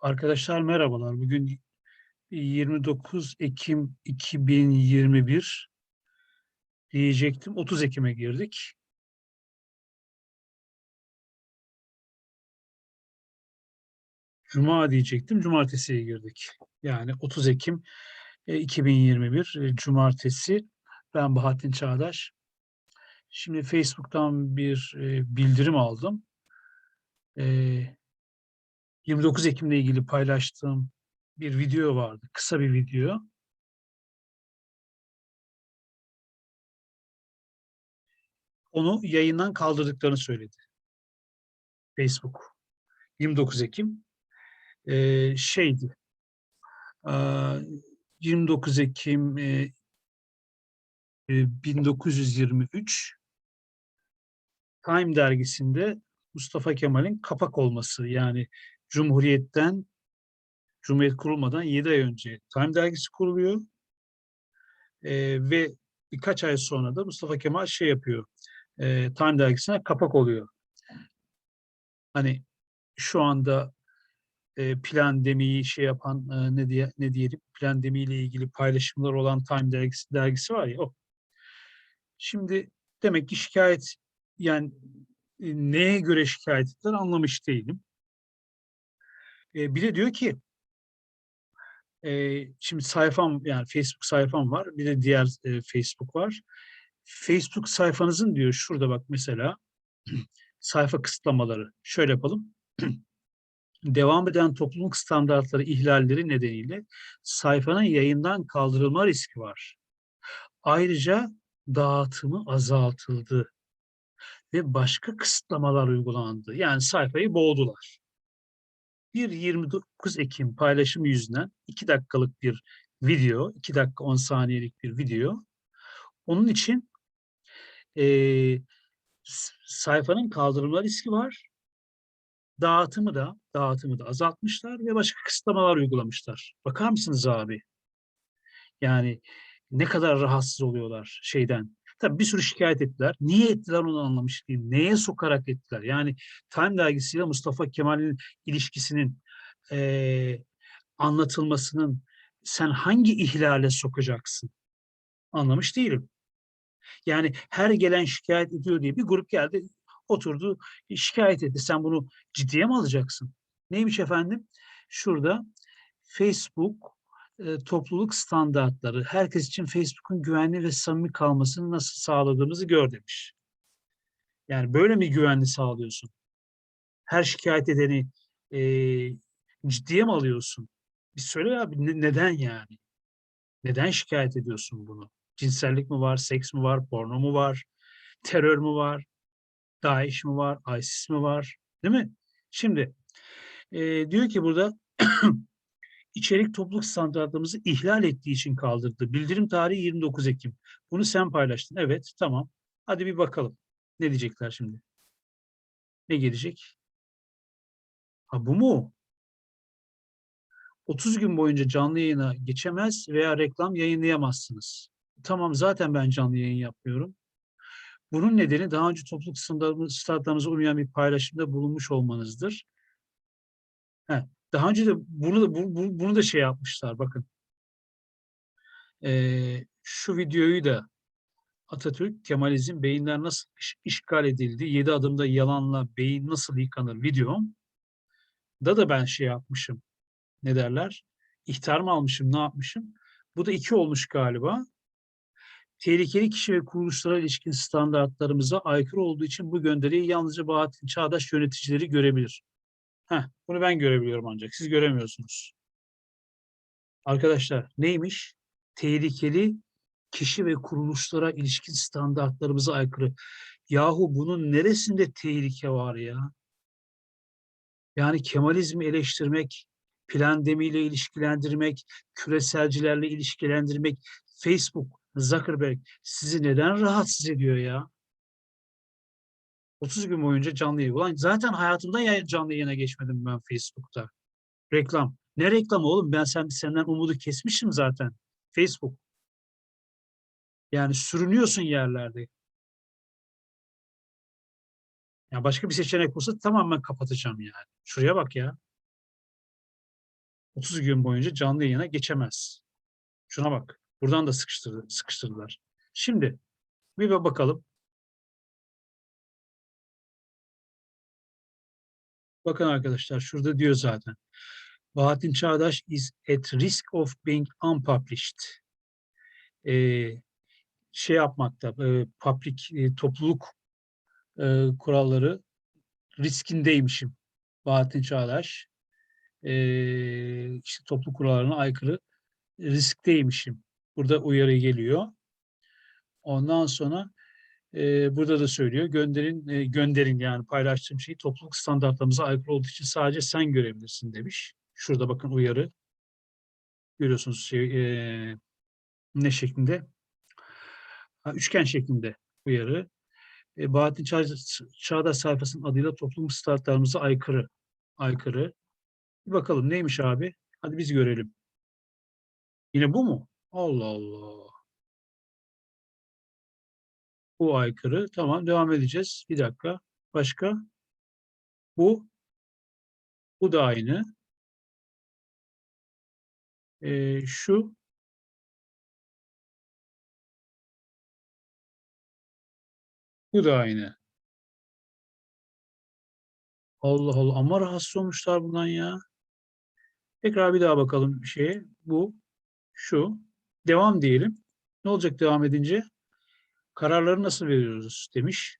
Arkadaşlar merhabalar. Bugün 29 Ekim 2021 diyecektim. 30 Ekim'e girdik. Cuma diyecektim. Cumartesiye girdik. Yani 30 Ekim e, 2021 e, Cumartesi. Ben Bahattin Çağdaş. Şimdi Facebook'tan bir e, bildirim aldım. E, 29 Ekim'le ilgili paylaştığım bir video vardı. Kısa bir video. Onu yayından kaldırdıklarını söyledi. Facebook. 29 Ekim. Ee, şeydi. Ee, 29 Ekim e, e, 1923 Time dergisinde Mustafa Kemal'in kapak olması yani Cumhuriyet'ten Cumhuriyet kurulmadan 7 ay önce Time dergisi kuruluyor. Ee, ve birkaç ay sonra da Mustafa Kemal şey yapıyor. E, Time dergisine kapak oluyor. Hani şu anda e, plandemiyi şey yapan e, ne diye ne diyelim plandemiyle ilgili paylaşımlar olan Time dergisi, dergisi var ya o. Şimdi demek ki şikayet yani e, neye göre şikayet ettiler anlamış değilim. E, bir de diyor ki e, şimdi sayfam yani Facebook sayfam var bir de diğer e, Facebook var. Facebook sayfanızın diyor şurada bak mesela sayfa kısıtlamaları. Şöyle yapalım. Devam eden topluluk standartları ihlalleri nedeniyle sayfanın yayından kaldırılma riski var. Ayrıca dağıtımı azaltıldı ve başka kısıtlamalar uygulandı. Yani sayfayı boğdular. Bir 29 Ekim paylaşımı yüzünden 2 dakikalık bir video, 2 dakika 10 saniyelik bir video. Onun için e, sayfanın kaldırılma riski var. Dağıtımı da dağıtımı da azaltmışlar ve başka kısıtlamalar uygulamışlar. Bakar mısınız abi? Yani ne kadar rahatsız oluyorlar şeyden. Tabii bir sürü şikayet ettiler. Niye ettiler onu anlamış değilim. Neye sokarak ettiler? Yani Time dergisiyle Mustafa Kemal'in ilişkisinin e, anlatılmasının sen hangi ihlale sokacaksın? Anlamış değilim. Yani her gelen şikayet ediyor diye bir grup geldi, oturdu, şikayet etti. Sen bunu ciddiye mi alacaksın? Neymiş efendim? Şurada Facebook topluluk standartları, herkes için Facebook'un güvenli ve samimi kalmasını nasıl sağladığımızı gör demiş. Yani böyle mi güvenli sağlıyorsun? Her şikayet edeni e, ciddiye mi alıyorsun? Bir söyle abi ne, neden yani? Neden şikayet ediyorsun bunu? Cinsellik mi var, seks mi var, porno mu var, terör mü var, DAEŞ mi var, ISIS mi var, değil mi? Şimdi e, diyor ki burada içerik topluluk standartlarımızı ihlal ettiği için kaldırdı. Bildirim tarihi 29 Ekim. Bunu sen paylaştın. Evet, tamam. Hadi bir bakalım. Ne diyecekler şimdi? Ne gelecek? Ha bu mu? 30 gün boyunca canlı yayına geçemez veya reklam yayınlayamazsınız. Tamam zaten ben canlı yayın yapmıyorum. Bunun nedeni daha önce topluluk standartlarımıza uymayan bir paylaşımda bulunmuş olmanızdır. He, daha önce de bunu da bu, bu, bunu da şey yapmışlar bakın. Ee, şu videoyu da Atatürk Kemalizm beyinler nasıl iş, işgal edildi? Yedi adımda yalanla beyin nasıl yıkanır videom da da ben şey yapmışım. Ne derler? İhtar mı almışım? Ne yapmışım? Bu da iki olmuş galiba tehlikeli kişi ve kuruluşlara ilişkin standartlarımıza aykırı olduğu için bu gönderiyi yalnızca Bahattin Çağdaş yöneticileri görebilir. Heh, bunu ben görebiliyorum ancak. Siz göremiyorsunuz. Arkadaşlar neymiş? Tehlikeli kişi ve kuruluşlara ilişkin standartlarımıza aykırı. Yahu bunun neresinde tehlike var ya? Yani Kemalizmi eleştirmek, plandemiyle ilişkilendirmek, küreselcilerle ilişkilendirmek, Facebook, Zuckerberg sizi neden rahatsız ediyor ya? 30 gün boyunca canlı yayın. Ulan zaten hayatımda canlı yayına geçmedim ben Facebook'ta. Reklam. Ne reklamı oğlum? Ben sen senden umudu kesmişim zaten. Facebook. Yani sürünüyorsun yerlerde. Ya başka bir seçenek olsa tamamen kapatacağım yani. Şuraya bak ya. 30 gün boyunca canlı yayına geçemez. Şuna bak. Buradan da sıkıştırdı, sıkıştırdılar. Şimdi bir bakalım. Bakın arkadaşlar şurada diyor zaten. Bahattin Çağdaş is at risk of being unpublished. Ee, şey yapmakta, e, public e, topluluk e, kuralları riskindeymişim. Bahattin Çağdaş. E, işte topluluk kurallarına aykırı riskteymişim. Burada uyarı geliyor. Ondan sonra burada da söylüyor. Gönderin, gönderin yani paylaştığım şeyi topluluk standartlarımıza aykırı olduğu için sadece sen görebilirsin demiş. Şurada bakın uyarı. Görüyorsunuz şey, e, ne şeklinde? Ha, üçgen şeklinde uyarı. E, Bahattin Çağdaş, sayfasının adıyla topluluk standartlarımıza aykırı. Aykırı. Bir bakalım neymiş abi? Hadi biz görelim. Yine bu mu? Allah Allah. Bu aykırı. Tamam devam edeceğiz. Bir dakika. Başka? Bu. Bu da aynı. Ee, şu. Bu da aynı. Allah Allah. Ama rahatsız olmuşlar bundan ya. Tekrar bir daha bakalım şeye. Bu. Şu. Devam diyelim. Ne olacak devam edince? Kararları nasıl veriyoruz demiş.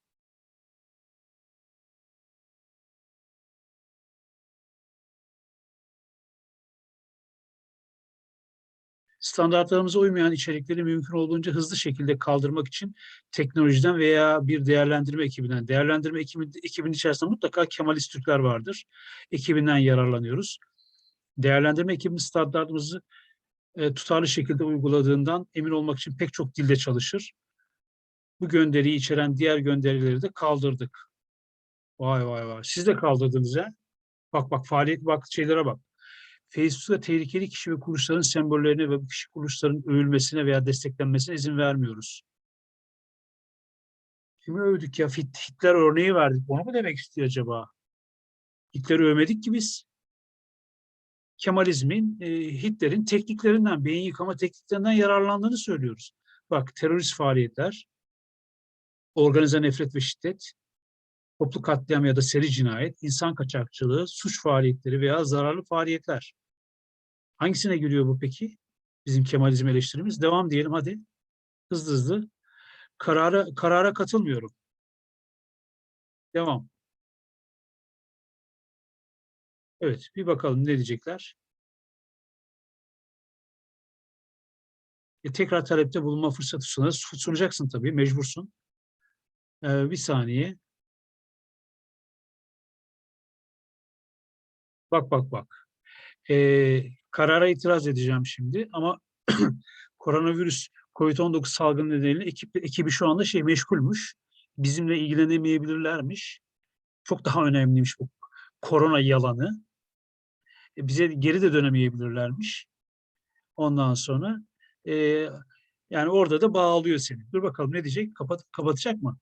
standartlarımıza uymayan içerikleri mümkün olduğunca hızlı şekilde kaldırmak için teknolojiden veya bir değerlendirme ekibinden, değerlendirme ekibi, ekibinin içerisinde mutlaka Kemalist Türkler vardır. Ekibinden yararlanıyoruz. Değerlendirme ekibimiz standartımızı e, tutarlı şekilde uyguladığından emin olmak için pek çok dilde çalışır. Bu gönderiyi içeren diğer gönderileri de kaldırdık. Vay vay vay. Siz de kaldırdınız ha? Bak bak faaliyet bak şeylere bak. Facebook'ta tehlikeli kişi ve kuruluşların sembollerine ve bu kişi kuruluşların övülmesine veya desteklenmesine izin vermiyoruz. Kimi övdük ya? Hitler örneği verdik. Onu mu demek istiyor acaba? Hitler'i övmedik ki biz. Kemalizmin, e, Hitler'in tekniklerinden, beyin yıkama tekniklerinden yararlandığını söylüyoruz. Bak terörist faaliyetler, organize nefret ve şiddet, toplu katliam ya da seri cinayet, insan kaçakçılığı, suç faaliyetleri veya zararlı faaliyetler. Hangisine giriyor bu peki? Bizim Kemalizm eleştirimiz. Devam diyelim hadi. Hızlı hızlı. Karara, karara katılmıyorum. Devam. Evet, bir bakalım ne diyecekler. E, tekrar talepte bulunma fırsatı. Sunacaksın tabii, mecbursun. Ee, bir saniye. Bak bak bak. Ee, karara itiraz edeceğim şimdi ama koronavirüs COVID-19 salgını nedeniyle ekip, ekibi şu anda şey meşgulmüş. Bizimle ilgilenemeyebilirlermiş. Çok daha önemliymiş bu korona yalanı. E, bize geri de dönemeyebilirlermiş. Ondan sonra e, yani orada da bağlıyor seni. Dur bakalım ne diyecek? Kapat, kapatacak mı?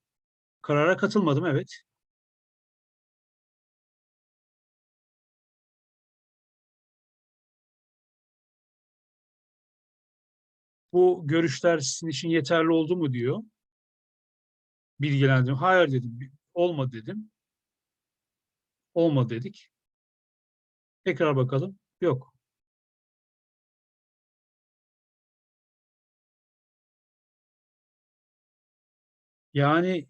Karara katılmadım evet. bu görüşler sizin için yeterli oldu mu diyor. Bilgilendim. Hayır dedim. Olmadı dedim. Olmadı dedik. Tekrar bakalım. Yok. Yani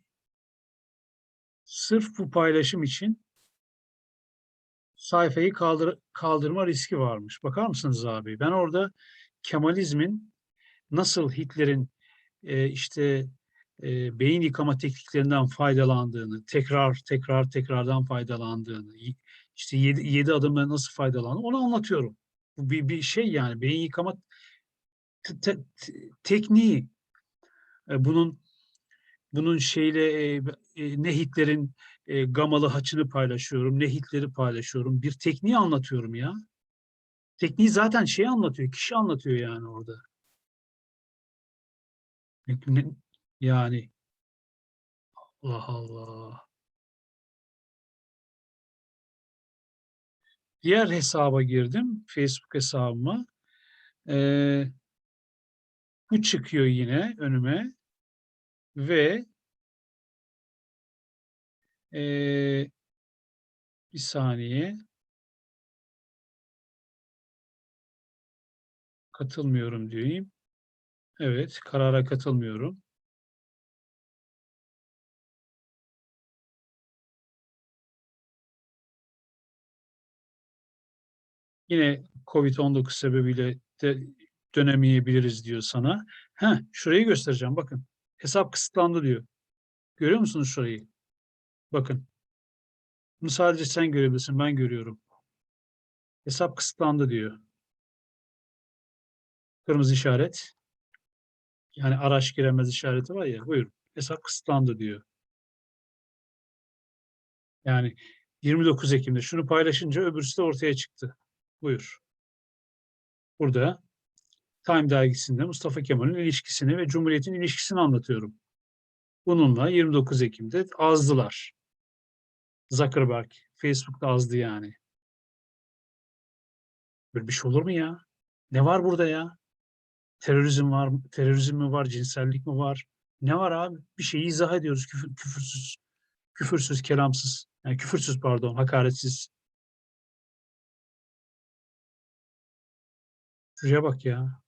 sırf bu paylaşım için sayfayı kaldır, kaldırma riski varmış. Bakar mısınız abi? Ben orada Kemalizmin nasıl Hitler'in e, işte e, beyin yıkama tekniklerinden faydalandığını, tekrar tekrar tekrardan faydalandığını, işte yedi, yedi adımla nasıl faydalandığını onu anlatıyorum. Bu bir, bir şey yani beyin yıkama te, te, tekniği. E, bunun bunun şeyle e, ne Hitler'in e, gamalı haçını paylaşıyorum, ne Hitler'i paylaşıyorum. Bir tekniği anlatıyorum ya. Tekniği zaten şey anlatıyor, kişi anlatıyor yani orada. Yani Allah Allah. Diğer hesaba girdim, Facebook hesabıma. Eee bu çıkıyor yine önüme ve eee bir saniye. Katılmıyorum diyeyim. Evet, karara katılmıyorum. Yine COVID-19 sebebiyle de dönemeyebiliriz diyor sana. Heh, şurayı göstereceğim bakın. Hesap kısıtlandı diyor. Görüyor musunuz şurayı? Bakın. Bunu sadece sen görebilirsin, ben görüyorum. Hesap kısıtlandı diyor. Kırmızı işaret. Yani araç giremez işareti var ya, buyurun. Hesap kısıtlandı diyor. Yani 29 Ekim'de şunu paylaşınca öbürsü de ortaya çıktı. Buyur. Burada Time dergisinde Mustafa Kemal'in ilişkisini ve Cumhuriyet'in ilişkisini anlatıyorum. Bununla 29 Ekim'de azdılar. Zuckerberg, Facebook'ta azdı yani. Böyle bir şey olur mu ya? Ne var burada ya? Terörizm var? Terörizm mi var? Cinsellik mi var? Ne var abi? Bir şeyi izah ediyoruz küfür, küfürsüz. Küfürsüz, kelamsız. Yani küfürsüz pardon, hakaretsiz. Şuraya bak ya.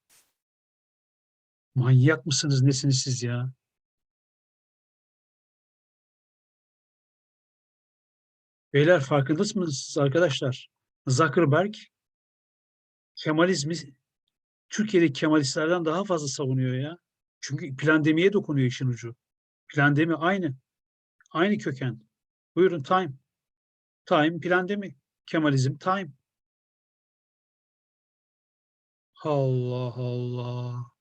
Manyak mısınız, nesiniz siz ya? Beyler farkında mısınız arkadaşlar? Zuckerberg Kemalizmi Türkiye'deki Kemalistlerden daha fazla savunuyor ya. Çünkü plandemiye dokunuyor işin ucu. Plandemi aynı. Aynı köken. Buyurun time. Time plandemi. Kemalizm time. Allah Allah.